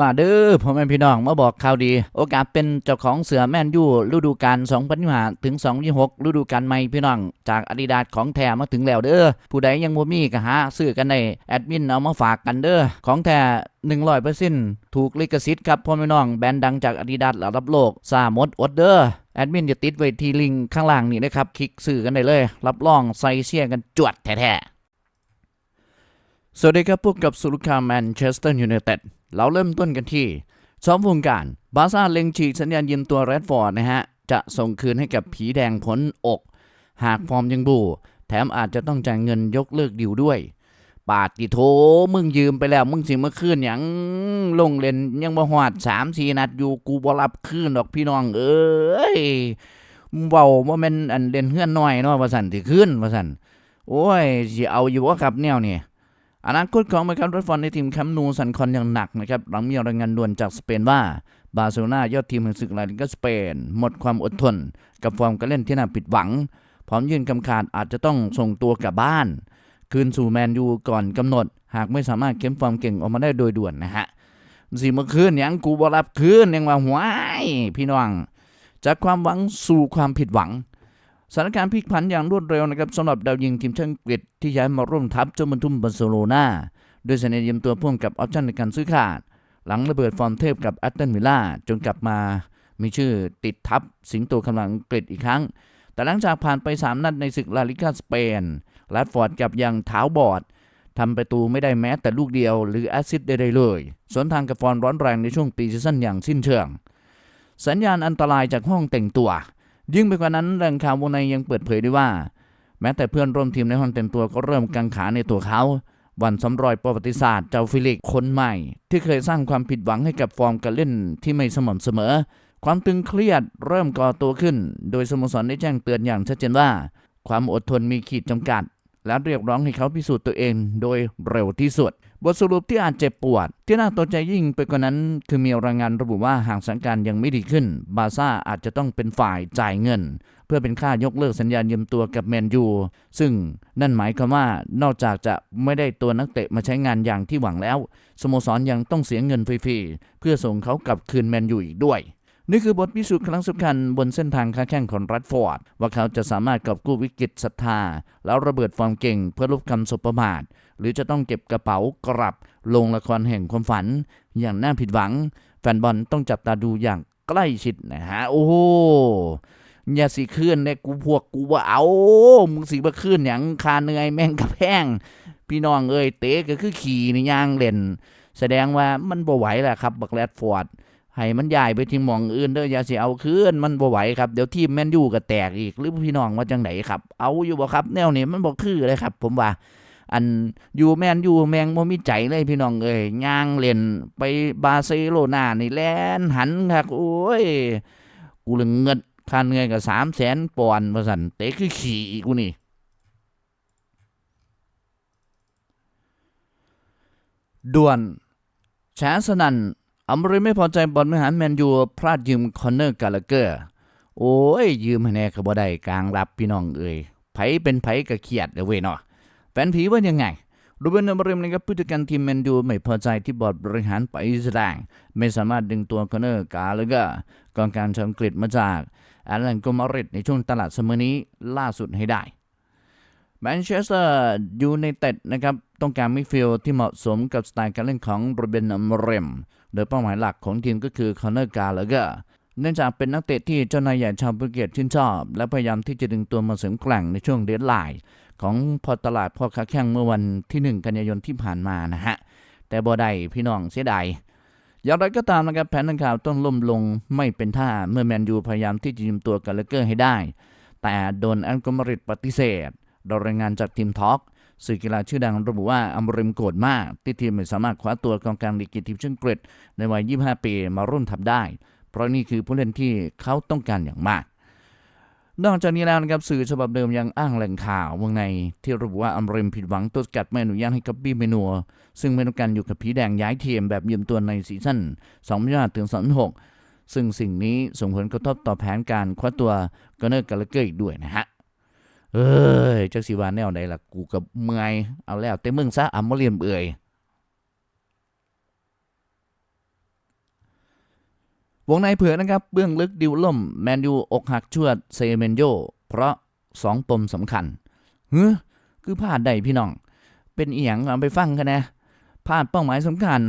มาเด้อพ่อแม่พี่น้องมาบอกข่าวดี โอกาสเป็นเจ้าของเสือแมนยูฤดูกาล2025ถึง2026ฤดูกาลใหม่พี่น้อง จากอาดิดาสของแท้มาถึงแล้วเด้อผู้ใดยังบ่มีก็หาซื้อกันได้แอดมินเอามาฝากกันเด้อของแท้100%ถูกลิขสิทธิ์ครับพ่อแม่น้องแบรนด์ดังจากอาดิดาสระดับโลกซาหมดอดเด้อแอดมินจะติดไว้ที่ลิงก์ข้างล่างนี่นะครับคลิกซื้อกันได้เลย รับรองใส่เสียกันจวดแท้ๆ สวัสดีครับพวกกับสุรุคาแมนเชสเตอร์ยูไนเต็ดเราเริ่มต้นกันที่ซ้อมวงการ บาซ่าเล็งฉีกสัญญาณยืมตัวแรดฟอร์ดนะฮะ จะส่งคืนให้กับผีแดงพ้นอก หากฟอร์มยังบู แถมอาจจะต้องจ่ายเงินยกเลิกดิวด้วย ปาดติโถมึงยืมไปแล้ว มึงสิเมาคืนหยังลงเล่นยังบ่หอดสามสี่นัดอยู่กูบ่รับคืนดอกพี่น้อง เอ้ยเว้าว่าม่นอันเล่นเฮือนน้อยเนาะว่าสั่นสิคืนว่าสั่นโอ้ยสิเอาอยู่บ่ครับแนวนี้ อนาคตของไมคิลรดฟอนในทีมแคมป์นูสันคอนอย่างหนักนะครับหลังมีรายงานด่วนจากสเปนว่าบาร์เซโลนายอดทีมแห่งศึกลาลิกาสเปน หมดความอดทน กับฟอร์มการเล่นที่น่าผิดหวัง พร้อมยื่นคำขาดอาจจะต้องส่งตัวกลับบ้าน คืนสู่แมนยูก่อนกำหนด หากไม่สามารถเข็มฟอร์มเก่งออกมาได้โดยด่วนนะฮะสิเมื่อคืนยังกูบรับคืนยังว่าหวายพี่น้อง จากความหวังสู่ความผิดหวัง สถานการณ์พลิกผันอย่างรวดเร็วนะครับสำหรับดาวยิงทีมชาติอังกฤษที่ย้ายมาร่วมทัพเจ้าบรรทุมบาร์เซโลนาด้วยสัญญายืมตัวพ่วงกับออปชั่นในการซื้อขาด หลังระเบิดฟอร์มเทพกับแอตตันวิลล่าจนกลับมามีชื่อติดทัพสิงโตคำลังอังกฤษอีกครั้ง แต่หลังจากผ่านไป 3 นัดในศึกลาลิกาสเปนแรดฟอร์ดกับยังเท้าบอดทำประตูไม่ได้แม้แต่ลูกเดียวหรือแอซิสต์ใดๆเลยสวนทางกับฟอร์มร้อนแรงในช่วงปีซีซั่นอย่างสิ้นเชิง สัญญาณอันตรายจากห้องแต่งตัว ยิ่งไปกว่านั้นแหล่งข่าววงในยังเปิดเผยด้วยว่า แม้แต่เพื่อนร่วมทีมในห้องแต่งตัวก็เริ่มกังขาในตัวเขาวันสำรอยประวัติศาสตร์เจ้าฟิลิกคนใหม่ ที่เคยสร้างความผิดหวังให้กับฟอร์มการเล่นที่ไม่สม่ำเสมอ ความตึงเครียดเริ่มก่อตัวขึ้น โดยสโมสรได้แจ้งเตือนอย่างชัดเจนว่า ความอดทนมีขีดจำกัด และเรียกร้องให้เขาพิสูจน์ตัวเองโดยเร็วที่สุด บทสรุปที่อาจเจ็บปวด ที่น่าตกใจยิ่งไปกว่านั้น คือมีรายงานระบุว่าหากสถานการณ์ยังไม่ดีขึ้น บาซ่าอาจจะต้องเป็นฝ่ายจ่ายเงิน เพื่อเป็นค่ายกเลิกสัญญายืมตัวกับแมนยู ซึ่งนั่นหมายความว่านอกจากจะไม่ได้ตัวนักเตะมาใช้งานอย่างที่หวังแล้ว สโมสรยังต้องเสียเงินฟรีๆเพื่อส่งเขากลับคืนแมนยูอีกด้วยนี่คือบทพิสูจน์ครั้งสำคัญบนเส้นทางค้าแข่งของรัดฟอร์ด ว่าเขาจะสามารถกอบกู้วิกฤตศรัทธา แล้วระเบิดฟอร์มเก่งเพื่อลบคำสบประมาท หรือจะต้องเก็บกระเป๋ากลับลงละครแห่งความฝัน อย่างน่าผิดหวัง แฟนบอลต้องจับตาดูอย่างใกล้ชิดนะฮะ โอ้โหอย่าสิขึ้นเนี่ยกูพวกกูว่าเอามึงสิบ่ขึ้นอย่างคาเนื่อยแม่งกระแพงพี่น้องเอ้ยเตะก็คือขี่ในยางเล่น แสดงว่ามันบ่ไหวแหละครับ บักแรดฟอร์ดให้มันย้ายไปที่หมองอื่นเด้ออย่าสิเอาคืนมันบ่ไหวครับเดี๋ยวทีมแมนยูก็แตกอีก หรือพี่น้องว่าจังไหนครับ เอาอยู่บ่ครับ แนวนี้มันบ่คือเลยครับ ผมว่า อันอยู่แมนยูแมงบ่มีใจเลยพี่น้องเอ้ยย่างเล่นไปบาร์เซโลนานี่แลนหันครับโอ้ยกูเลยเงินค่าเหนื่อยก็300,000ปอนด์ว่าซั่นเตะคือขี่กูนี่ด่วนแชสนันอัมริไม่พอใจบอลบริหารแมนยูพลาดยืมคอนเนอร์กาลเกอร์ โอ้ย ยืมให้แน่ก็บ่ได้กลางรับพี่น้องเอ้ยไผเป็นไผก็เครียดเด้อเว้ยเนาะ แฟนผีว่ายังไงรูเบนอัมริมนะครับผู้จัดการทีมแมนยูไม่พอใจที่บอร์ดบริหารไปแสดง ไม่สามารถดึงตัวคอนเนอร์กาลาเกอร์กองการชาวอังกฤษมาจากแอตแลนโกมาริดในช่วงตลาดเสมอนี้ล่าสุดให้ได้แมนเชสเตอร์ยูไนเต็ดนะครับต้องการมิดฟิลด์ที่เหมาะสมกับสไตล์การเล่นของโรเบนอัมเรม โดยเป้าหมายหลักของทีมก็คือคอนเนอร์กาลเกอร์เนื่องจากเป็นนักเตะที่เจ้านายใหญ่ชาวโปรตุเกสชื่นชอบ และพยายามที่จะดึงตัวมาเสริมแกร่งในช่วงเดดไลน์ ของพอตลาดพ่อค้าแข่งเมื่อวันที่ 1 กันยายนที่ผ่านมานะฮะ แต่บ่ได้พี่น้องเสียดายอย่างไรก็ตามนะครับแผนดังกล่าวต้องล่มลงไม่เป็นท่าเมื่อแมนยูพยายามที่จะยืมตัวกาเลเกอร์ให้ได้ แต่โดนแอนโกมาริดปฏิเสธโดยรายงานจากทีมท็อกสื่อกีฬาชื่อดังระบุว่าอัมริมโกรธมากที่ทีมไม่สามารถคว้าตัวกองกลางลีกทีมชาติอังกฤษในวัย 25 ปีมาร่วมทัพได้ เพราะนี่คือผู้เล่นที่เขาต้องการอย่างมาก นอกจากนี้แล้วนะครับสื่อฉบับเดิมยังอ้างแหล่งข่าววงในที่ระบุว่าอัมริมผิดหวังตัวสกัดไม่อนุญาตให้กับบี้เมนัวซึ่งไม่ต้องการอยู่กับผีแดงย้ายทีมแบบยืมตัวในซีซั่น2025ถึง2026ซึ่งสิ่งนี้ส่งผลกระทบต่อแผนการคว้าตัวกอนเนอร์กาลเกอร์อีกด้วยนะฮะเอ้ยจักสิว่าแนวใดล่ะกูกับเมยเอาแล้วแต่มึงซะอัมมเรียมเอ่ย วงในเผยนะครับ เบื้องลึกดิวล่ม แมนยูอกหักชวดเซเมนโย เพราะสองปมสำคัญเฮ้อคือพลาดใดพี่น้อง เป็นเอียงเอาไปฟังกันนะพลาดเป้าหมายสำคัญ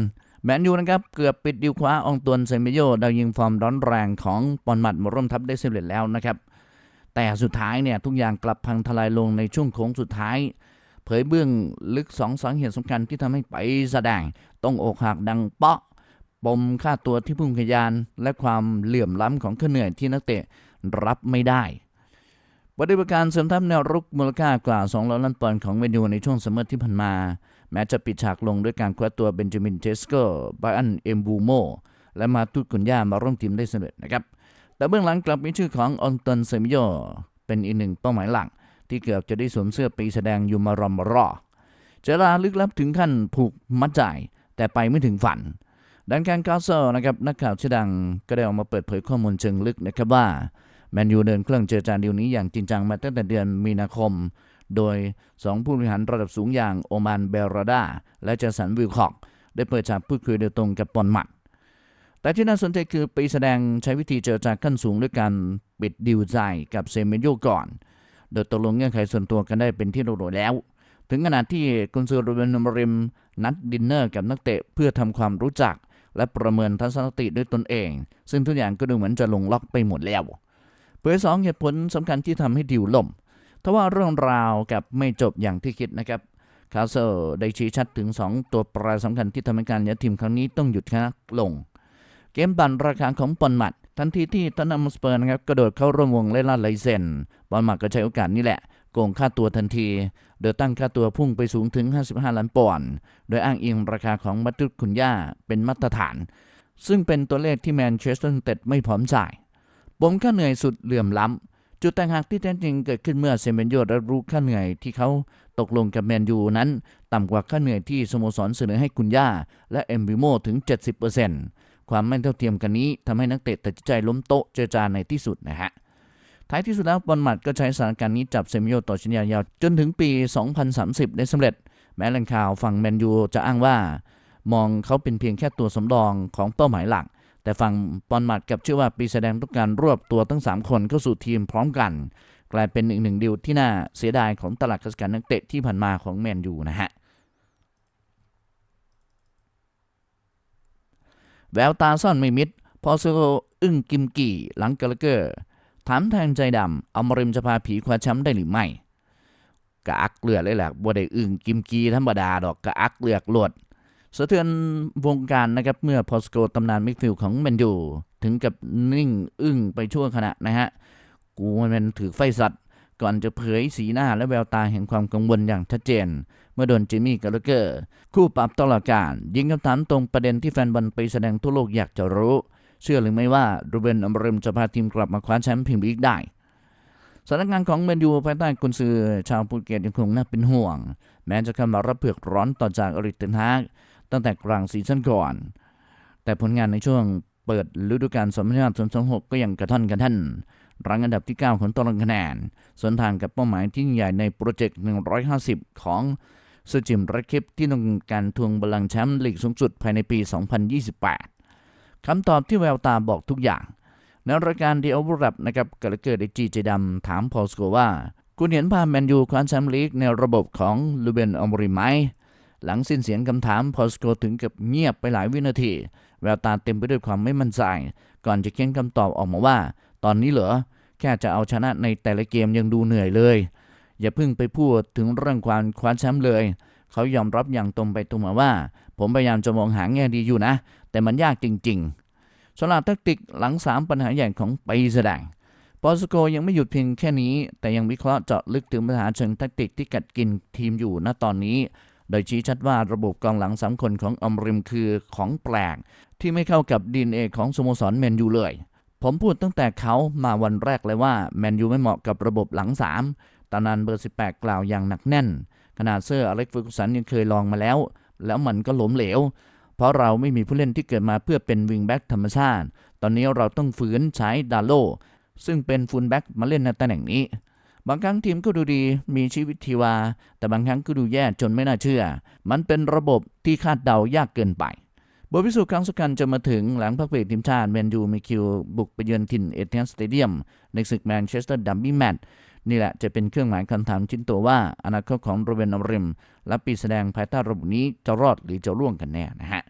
แมนยูนะครับ เกือบปิดดิวคว้าอองตวนเซเมนโยดาวยิงฟอร์มร้อนแรงของปอนมัดมาร่วมทัพได้สำเร็จแล้วนะครับ แต่สุดท้ายเนี่ยทุกอย่างกลับพังทลายลงในช่วงโค้งสุดท้ายเผยเบื้องลึกสองสาเหตุสำคัญที่ทำให้ไปแสดงต้องอกหักดังเปาะ ปมค่าตัวที่พุ่งขยานและความเหลื่อมล้ำของค่าเหนื่อยที่นักเตะรับไม่ได้ปฏิบัติการเสริมทัพแนวรุกมูลค่ากว่า 2 ล้านล้านปอนด์ของเมนูในช่วงซัมเมอร์ที่ผ่านมา แม้จะปิดฉากลงด้วยการคว้าตัวเบนจามินเจสโกไบอันเอมบูโมและมาตุดกุนย่ามาร่วมทีมได้สำเร็จนะครับ แต่เบื้องหลังกลับมีชื่อของออนตันเซมิโยเป็นอีกหนึ่งเป้าหมายหลัก ที่เกือบจะได้สวมเสื้อปีแสดงยูมารอมรอเจราลึกลับถึงขั้นผูกมัดใจแต่ไปไม่ถึงฝัน ดันการกาเซอนะครับนักข่าวชื่อดังก็ได้ออกมาเปิดเผยข้อมูลเชิงลึกนะครับว่าแมนยูเดินเครื่องเจรจาดีลนี้อย่างจริงจังมาตั้งแต่เดือนมีนาคม โดย 2 ผู้บริหารระดับสูงอย่างโอมานเบลราดาและเจสันวิลคอกได้เปิดฉากพูดคุยโดยตรงกับปอนหมัด แต่ที่น่าสนใจคือปีแสดงใช้วิธีเจรจาขั้นสูงด้วยการปิดดีลใจกับเซเมโยก่อน โดยตกลงเงื่อนไขส่วนตัวกันได้เป็นที่เรียบร้อยแล้ว ถึงขนาดที่กุนซือรูเบนมริมนัดดินเนอร์กับนักเตะเพื่อทำความรู้จัก และประเมินทัศนคติด้วยตนเอง ซึ่งทุกอย่างก็ดูเหมือนจะลงล็อกไปหมดแล้วเผยสองเหตุผลสำคัญที่ทำให้ดิวล่มทว่าเรื่องราวกับไม่จบอย่างที่คิดนะครับคาเซลได้ชี้ชัดถึง 2 ตัวแปรสำคัญที่ทำให้การย้ายทีมครั้งนี้ต้องหยุดชะงักลง เกมบันราคาของปอนมัด ทันทีที่ตันนัมสเปอร์นะครับกระโดดเข้าร่วมวงเล่นลาไลเซนปอนมัดก็ใช้โอกาสนี้แหละ โกงค่าตัวทันที โดยตั้งค่าตัวพุ่งไปสูงถึง 55 ล้านปอนด์ โดยอ้างอิงราคาของมัตตุคุนย่าเป็นมาตรฐาน ซึ่งเป็นตัวเลขที่แมนเชสเตอร์ยูไนเต็ดไม่พร้อมจ่ายปมค่าเหนื่อยสุดเหลื่อมล้ำ จุดแตกหักที่แท้จริงเกิดขึ้นเมื่อเซเมนโยรับรู้ค่าเหนื่อยที่เขาตกลงกับแมนยูนั้น ต่ำกว่าค่าเหนื่อยที่สโมสรเสนอให้คุณย่า และเอ็มบิโมถึง 70%ความไม่เท่าเทียมกันนี้ทำให้นักเตะตัดใจล้มโต๊ะเจรจาในที่สุดนะฮะ ท้ายที่สุดแล้วบอลหมัดก็ใช้สถานการณ์นี้จับเซมิโยต่อชินยายาวจนถึงปี 2030 ได้สำเร็จ แม้แหล่งข่าวฝั่งแมนยูจะอ้างว่า มองเขาเป็นเพียงแค่ตัวสำรองของเป้าหมายหลัก แต่ฝั่งบอลหมัดกับเชื่อว่าปีแสดงต้องการรวบตัวทั้ง 3 คนเข้าสู่ทีมพร้อมกัน กลายเป็นอีกหนึ่งดีลที่น่าเสียดายของตลาดกระการนักเตะที่ผ่านมาของแมนยูนะฮะแววตาซ่อนไม่มิดพอโซอึ้งกิมกี่หลังกาลเกอร์ ถามแทนใจดำเอามาริมจะพาผีคว้าแชมป์ได้หรือไม่กะอักเลือดเลยแหละบ่ได้อึ้งกิมกีธรรมดาดอกกะอักเลือกลวดสะเทือนวงการนะครับเมื่อพอสโกตำนานมิดฟิลของแมนยูถึงกับนิ่งอึ้งไปชั่วขณะนะฮะ กูมันเป็นถือไฟสัตว์ ก่อนจะเผยสีหน้าและแววตาแห่งความกังวลอย่างชัดเจน เมื่อโดนจิมมี่กาลเกอร์ คู่ปรับตลอดการ ยิงคำถามตรงประเด็นที่แฟนบอลไปแสดงทั่วโลกอยากจะรู้ เชื่อหรือไม่ว่ารูเบนอัมเรมจะพาทีมกลับมาคว้าแชมป์พรีเมียร์ลีกได้สถานการณ์ของแมนยูภายใต้กุนซือชาวโปรตุเกสยังคงน่าเป็นห่วง แม้จะเข้ามารับเผือกร้อนต่อจากอริกเทนฮากตั้งแต่กลางซีซั่นก่อน แต่ผลงานในช่วงเปิดฤดูกาล2025-2026 ก็ยังกระท่อนกระท่านรั้งอันดับที่ 9 ของตารางคะแนนส่วนทางกับเป้าหมายที่ใหญ่ในโปรเจกต์ 150 ของเซอร์จิมรัคิปที่ต้องการทวงบัลลังแชมป์ลีกสูงสุดภายในปี 2028 คำตอบที่แววตาบอกทุกอย่าง ในรายการดีโอเวอร์รับนะครับกระเกิดไอจีใจดำถามพอลสโกว่า คุณเห็นภาพแมนยูคว้าแชมป์ลีกในระบบของลูเบนอมริไหมหลังสิ้นเสียงคำถามพอลสโกถึงกับเงียบไปหลายวินาที แววตาเต็มไปด้วยความไม่มั่นใจ ก่อนจะเขียนคำตอบออกมาว่า ตอนนี้เหรอแค่จะเอาชนะในแต่ละเกมยังดูเหนื่อยเลย อย่าเพิ่งไปพูดถึงเรื่องความคว้าแชมป์เลย เขายอมรับอย่างตรงไปตรงมาว่า ผมพยายามจะมองหาแง่ดีอยู่นะ แต่มันยากจริงๆสำหรับแทคติกหลัง 3 ปัญหาใหญ่ของปีแสดงปอสโกยังไม่หยุดเพียงแค่นี้ แต่ยังวิเคราะห์เจาะลึกถึงปัญหาเชิงแทคติกที่กัดกินทีมอยู่ณตอนนี้ โดยชี้ชัดว่าระบบกองหลังสามคนของอมริมคือของแปลก ที่ไม่เข้ากับดีเอของสโมสรแมนยูเลย ผมพูดตั้งแต่เขามาวันแรกเลยว่าแมนยูไม่เหมาะกับระบบหลัง3ตอนนั้นเบอร์ 18 กล่าวอย่างหนักแน่น ขนาดเซอร์อเล็กซ์ฟอร์กูสันยังเคยลองมาแล้ว แล้วมันก็ล้มเหลว เพราะเราไม่มีผู้เล่นที่เกิดมาเพื่อเป็นวิงแบ็กธรรมชาติ ตอนนี้เราต้องฝืนใช้ดาโล ซึ่งเป็นฟูลแบ็กมาเล่นในตำแหน่งนี้ บางครั้งทีมก็ดูดี มีชีวิตชีวา แต่บางครั้งก็ดูแย่จนไม่น่าเชื่อ มันเป็นระบบที่คาดเดายากเกินไปบทพิสูจน์ครั้งสำคัญจะมาถึงหลังพักเบรกทีมชาติแมนยูมีคิวบุกไปเยือนถิ่นเอเธนสเตเดียม ในศึกแมนเชสเตอร์ดัมบี้แมตช์นี่แหละจะเป็นเครื่องหมายคำถามชิ้นโตว่าอนาคตของโรเบนอมริม และปีแสดงภายใต้ระบบนี้จะรอดหรือจะร่วงกันแน่นะฮะ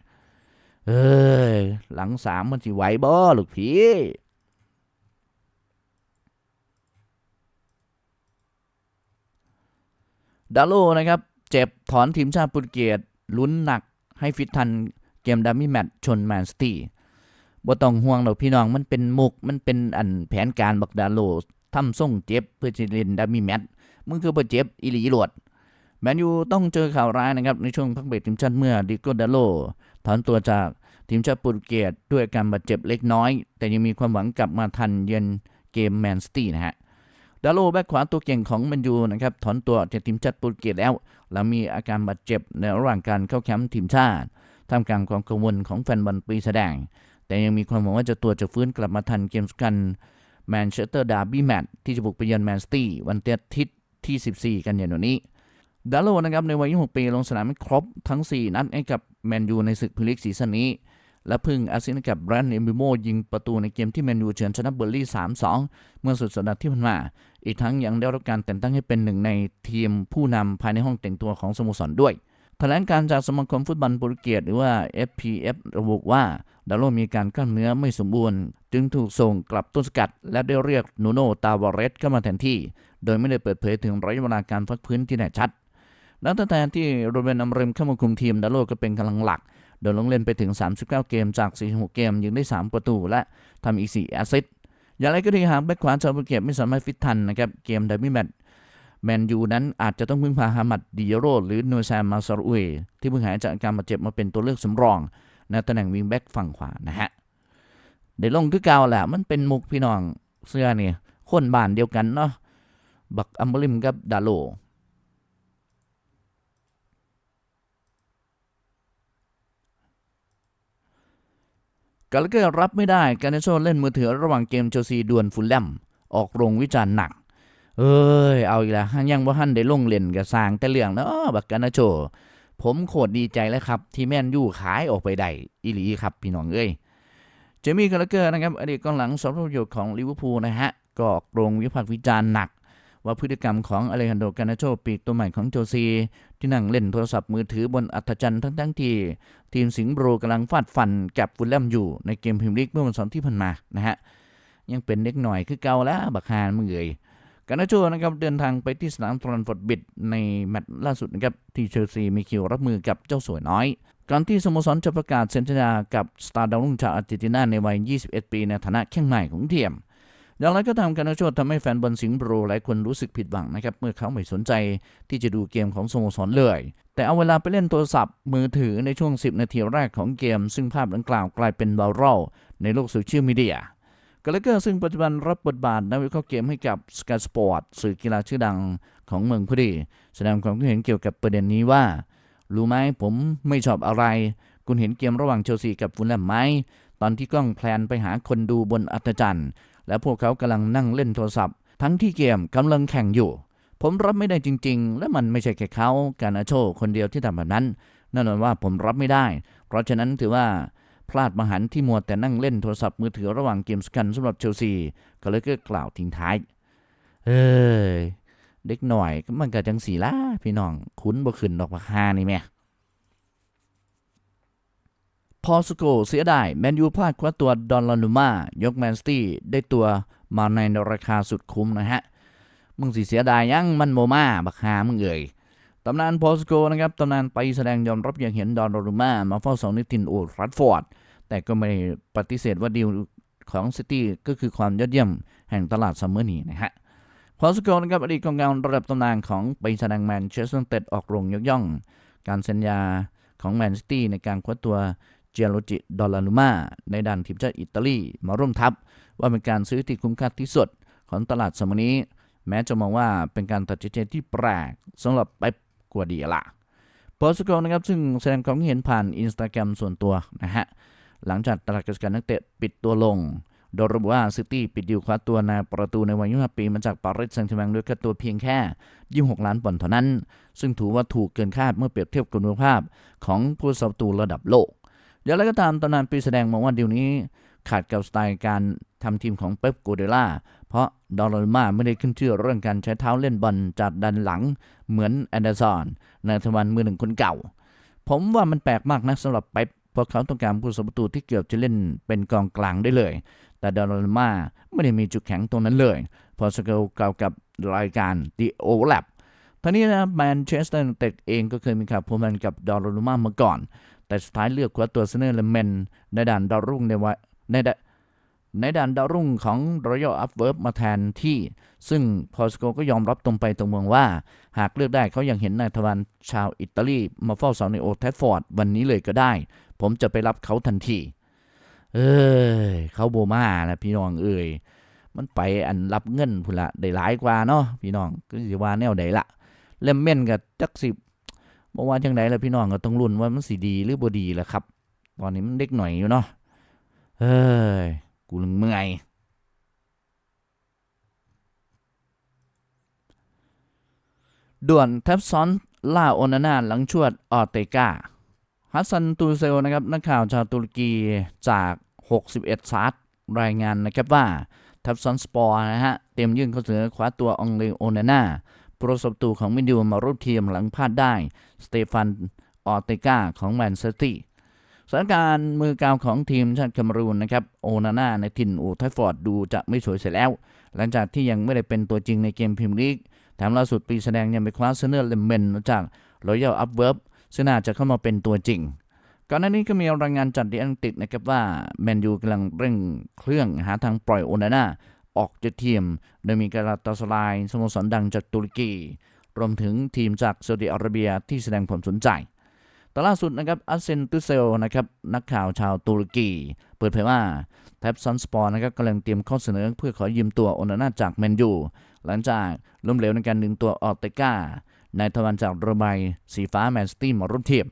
เอ้ยหลังสามมันสิไหวบ่ลูกพี่ดาโลนะครับ เจ็บถอนทีมชาติโปรตุเกสลุ้นหนักให้ฟิตทันเกมดัมมี่แมตช์ชนแมนสตีบ่ต้องห่วงหรอกพี่น้องมันเป็นมุกมันเป็นอันแผนการบักดาโลทำส่งเจ็บเพื่อจะเล่นดัมมี่แมตช์มึงคือบ่เจ็บอีหลีหลวดแมนยูต้องเจอข่าวร้ายนะครับ ในช่วงพักเบรกทีมชาติเมื่อดิโกดาโล ถอนตัวจากทีมชาติโปรตุเกสด้วยการบาดเจ็บเล็กน้อย แต่ยังมีความหวังกลับมาทันเยือนเกมแมนสตีนะฮะดาโลแบ็คขวาตัวเก่งของแมนยูนะครับถอนตัวจากทีมชาติโปรตุเกสแล้วหลังมีอาการบาดเจ็บในระหว่างการเข้าแคมป์ทีมชาติท่ามกลางความกังวลของแฟนบอลปีแสดง แต่ยังมีความหวังว่าเจะตัวจะฟื้นกลับมาทันเกมสำคัญแมนเชสเตอร์ดาร์บี้แมตช์ที่จะบุกไปเยือนแมนสตีวันอาทิตย์ที่ 14 กันยายนนี้ ดาโลนะครับในวัย 26 ปี ลงสนามไม่ครบทั้ง 4 นัดให้กับแมนยูในศึกพรีเมยร์ลีกซีซั่นนี้ และพึ่งอาซินกับแบรนด์เอมบิโมยิงประตูในเกมที่แมนยูเฉือนชนะเบอร์ลี่ 3-2 เมื่อสุดสัปดาห์ที่ผ่านมา อีกทั้งยังได้รับการแต่งตั้งให้เป็นหนึ่งในทีมผู้นำภายในห้องแต่งตัวของสโมสรด้วยแถลงการจากสมาคมฟุตบอลโปรตุเกสหรือว่า FPF ระบุว่าดาโลมีการกล้ามเนื้อไม่สมบูรณ์ จึงถูกส่งกลับต้นสกัด และได้เรียกนูโนตาวาเรสเข้ามาแทนที่ โดยไม่ได้เปิดเผยถึงระยะเวลาการพักพื้นที่แน่ชัด นับตั้งแต่ที่โรเบนอัมเรมเข้ามาคุมทีมดาโลก็เป็นกำลังหลัก โดยลงเล่นไปถึง 39 เกมจาก 46 เกม ยิงได้ 3 ประตูและทำอีก 4 แอสซิสต์อย่างไรก็ดีหากแบ็คขวาชาวโปรตุเกสไม่สามารถฟิตทันนะครับเกมเดับบี้แมตช์แมนยูนั้นอาจจะต้องพึ่งพาฮามัดดิโรหรือโนซามมาซารุเอที่เพิ่งหายจากอาการบาดเจ็บมาเป็นตัวเลือกสำรองในตำแหน่งวิงแบ็กฝั่งขวานะฮะได้ลงคือเก่าแหละมันเป็นมุกพี่น้องเสื้อนี่คนบ้านเดียวกันเนาะบักอัมบริมกับดาโล กาลเกอร์รับไม่ได้การเนโชเล่นมือถือระหว่างเกมเชลซีดวลฟุลแลมออกโรงวิจารณ์หนัก เอ้ย เอาอีกแล้วยังบ่าทันได้ลงเล่นกับสร้างแต่เรื่องเนาะบักการนาโชผมโคตรดีใจแล้วครับ ที่แม่นยู่ขายออกไปได้อีหลีครับ พี่น้องเอ้ยเจมี่กาลเกอร์นะครับอดีตกองหลังสำรประโยชน์ของลิเวอร์พูลนะฮะก็ออกโรงวิพากษ์วิจารณ์หนัก ว่าพฤติกรรมของอเลฮันโดกานาโชปีกตัวใหม่ของเชลซี ที่นั่งเล่นโทรศัพท์มือถือบนอัธจันทร์ทั้งๆที่ ทีมสิงห์โบรกำลังฟาดฟันกับฟุลแลมอยู่ในเกมพรีเมียร์ลีกเมื่อวันเสาร์ที่ผ่านมานะฮะยังเป็นเด็กหน่อยคือเก่าแล้วบักฮานมึงเอ่ยกานาโชนะครับเดินทางไปที่สนามทรันฟอร์ดบิดในแมตช์ล่าสุดนะครับที่เชลซีมีคิวรับมือกับเจ้าสวยน้อยก่อนที่สโมสรจะประกาศเซ็นสัญญากับสตาร์ดาวรุ่งชาวอาร์เจนตินาในวัย 21 ปีในฐานะแข้งใหม่ของทีม อย่างไรก็ตามการนาโชทำให้แฟนบอลสิงห์โบรหลายคนรู้สึกผิดหวังนะครับ เมื่อเขาไม่สนใจที่จะดูเกมของสโมสรเลย แต่เอาเวลาไปเล่นโทรศัพท์มือถือในช่วง 10 นาทีแรกของเกม ซึ่งภาพดังกล่าวกลายเป็นไวรัลในโลกโซเชียลมีเดียกาลเกอร์ซึ่งปัจจุบันรับบทบาทนักวิเคราะห์เกมให้กับ Sky Sport สื่อกีฬาชื่อดังของเมืองพุดีแสดงความคิดเห็นเกี่ยวกับประเด็นนี้ว่า รู้ไหมผมไม่ชอบอะไร คุณเห็นเกมระหว่างเชลซีกับฟุลแลมไหมตอนที่กล้องแพลนไปหาคนดูบนอัตจันทร์ และพวกเขากำลังนั่งเล่นโทรศัพท์ ทั้งที่เกมกำลังแข่งอยู่ ผมรับไม่ได้จริง ๆ และมันไม่ใช่แค่เขาการนาโชคนเดียวที่ทำแบบนั้นแน่นอนว่าผมรับไม่ได้ เพราะฉะนั้นถือว่าพลาดมหันที่มัวแต่นั่งเล่นโทรศัพท์มือถือระหว่างเกมสำคัญสำหรับเชลซีก็เลยก็กล่าวทิ้งท้าย เอ้ยเด็กหน่อยก็มันก็จังสีละพี่น้อง คุ้นบ่ขึ้นดอกบักฮานี่แม่ พอสโกเสียดายแมนยูพลาดคว้าตัวดอนลานูมายกแมนสตี้ได้ตัวมาในราคาสุดคุ้มนะฮะ มึงสิเสียดายยังมันโมมาบักฮามึงเอ่ยตำนานพอสโกนะครับตำนานไปแสดงยอมรับอย่างเห็นดอนลานูมามาเฝ้าสองนิตินโอรัดฟอร์ด แต่ก็ไม่ปฏิเสธว่าดีลของซิตี้ก็คือความยอดเยี่ยมแห่งตลาดซัมเมอร์นี้นะฮะพอสโกนะครับอดีตกองกลางระดับตำนานของไปแสดงแมนเชสเตอร์เต็ดออกโรงยกย่อง การเซ็นยาของแมนซิตี้ในการคว้าตัว เจโรจิดอลลานูมาในด้านทีมชาติอิตาลีมาร่วมทัพ ว่าเป็นการซื้อที่คุ้มค่าที่สุดของตลาดสมัยนี้ แม้จะมองว่าเป็นการตัดสินใจที่แปลกสำหรับไปกว่าดีละพอสโกนะครับซึ่งแสดงความเห็นผ่านอินสตาแกรมส่วนตัวนะฮะหลังจากตลาดกิจการนักเตะปิดตัวลง โดยระบุว่าซิตี้ปิดดิวคว้าตัวนาประตูในวัย25ปีมาจากปารีสแซงต์แชร์แมงด้วยค่าตัวเพียงแค่ 26 ล้านปอนด์เท่านั้น ซึ่งถือว่าถูกเกินคาดเมื่อเปรียบเทียบกับคุณภาพของผู้สับประตูระดับโลก อย่างไรก็ตามตำนานปีแสดงมองว่าเดี๋ยวนี้ขาดกับสไตล์การทำทีมของเป๊ปโกเดล่า เพราะดอลลาร์มาไม่ได้ขึ้นชื่อเรื่องการใช้เท้าเล่นบอลจัดดันหลังเหมือนแอนเดอร์สันในทวันมือหนึ่งคนเก่า ผมว่ามันแปลกมากนะสำหรับเป๊ปเพราะเขาต้องการผู้สาประตูที่เกือบจะเล่นเป็นกองกลางได้เลย แต่ดอลลาร์มาไม่ได้มีจุดแข็งตรงนั้นเลย พอสเกลเก่ากับรายการ The Overlap ทั้งนี้นะแมนเชสเตอร์เต็ดเองก็เคยมีข่าวพัวพันกับดอลลาร์มามาก่อน แต่สุดท้ายเลือกคว้าตัวเซเนอร์เลเมนในด่านดาวรุ่งในวัยในดในด่านดาวรุ่งของ Royal u p v e r b มาแทนที่ ซึ่งพอสโกก็ยอมรับตรงไปตรงเมืองว่า หากเลือกได้เขายังเห็นนายทวารชาวอิตาลีมาเฝ้าเสาในโอทฟฟอร์ดวันนี้เลยก็ได้ ผมจะไปรับเขาทันที เอ้ยเขาโบมาแล้วพี่น้องเอ้ยมันไปอันรับเงินพุ่นละได้หลายกว่าเนาะพี่น้องก็สิว่าแนวใดละเล่มเม่นกับจักสิบ บ่ว่าจังไดล่ะพี่น้องก็ต้องลุ้นว่ามันสิดีหรือบ่ดีแหละครับ ตอนนี้มันเด็กหน่อยอยู่เนาะเฮ้ยกูลงเมื่อยด่วนแทบซ้อนล่าโอนาน่าหลังชวดออเตกาฮัสซันตูเซลนะครับนักข่าวชาวตุรกีจาก 61 ซาร์รายงานนะครับว่าแทบซ้อนสปอร์นะฮะ เตรียมยื่นข้อเสนอคว้าตัวองเลโอนาน่า โปรสบตูของมินดิวมารูปทีมหลังพลาดได้ สเตฟานออเตกาของแมนเชสเตอร์สถานการณ์มือกาวของทีมชาติแคเมรูนนะครับโอนาน่าในถิ่นอูไทฟอร์ดดูจะไม่สวยเสียแล้ว หลังจากที่ยังไม่ได้เป็นตัวจริงในเกมพรีเมียร์ลีกแถมล่าสุดปีแสดงยังไปคว้าเซเนอร์เลมเมนจากรอยัลอัพเวิร์บซึ่งน่าจะเข้ามาเป็นตัวจริง ก่อนหน้านี้ก็มีรายงานจากดีอังกฤษนะครับว่าแมนยูกำลังเร่งเครื่องหาทางปล่อยโอนาน่า ออกจากทีม โดยมีกาลาตาสลายสโมสรดังจากตุรกี รวมถึงทีมจากซาอุดิอาระเบียที่แสดงความสนใจ แต่ล่าสุดนะครับอาเซนตุเซลนะครับนักข่าวชาวตุรกี เปิดเผยว่าแท็บซันสปอร์นะครับกำลังเตรียมข้อเสนอเพื่อขอยืมตัวโอนาน่าจากแมนยูหลังจากล้มเหลวในการดึงตัวออเตกาในทวันจากรบายสีฟ้าแมนสตีมาร่วมทีม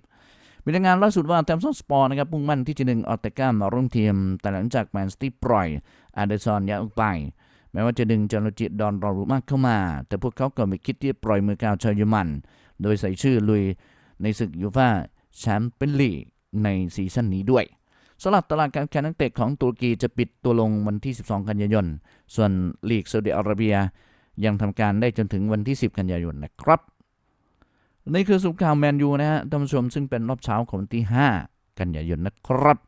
มีรายงานล่าสุดว่าแทมสันสปอร์นะครับมุ่งมั่นที่จะดึงออตเตก้ามาร่วมทีม แต่หลังจากแมนสตีปล่อยอาเดซอนย้ายออกไป แม้ว่าจะดึงจอร์จิดอนรอรุมากเข้ามา แต่พวกเขาก็ไม่คิดที่จะปล่อยมือกาวชาวเยอรมัน โดยใส่ชื่อลุยในศึกยูฟ่าแชมเปี้ยนลีกในซีซั่นนี้ด้วยสำหรับตลาดการแข่งนักเตะของตุรกีจะปิดตัวลงวันที่ 12 กันยายน ส่วนลีกซาอุดิอาระเบียยังทำการได้จนถึงวันที่ 10 กันยายนนะครับ นี่คือสุขข่าวแมนยูนะฮะท่านผู้ชมซึ่งเป็นรอบเช้าของวันที่ 5 กันยายนนะครับ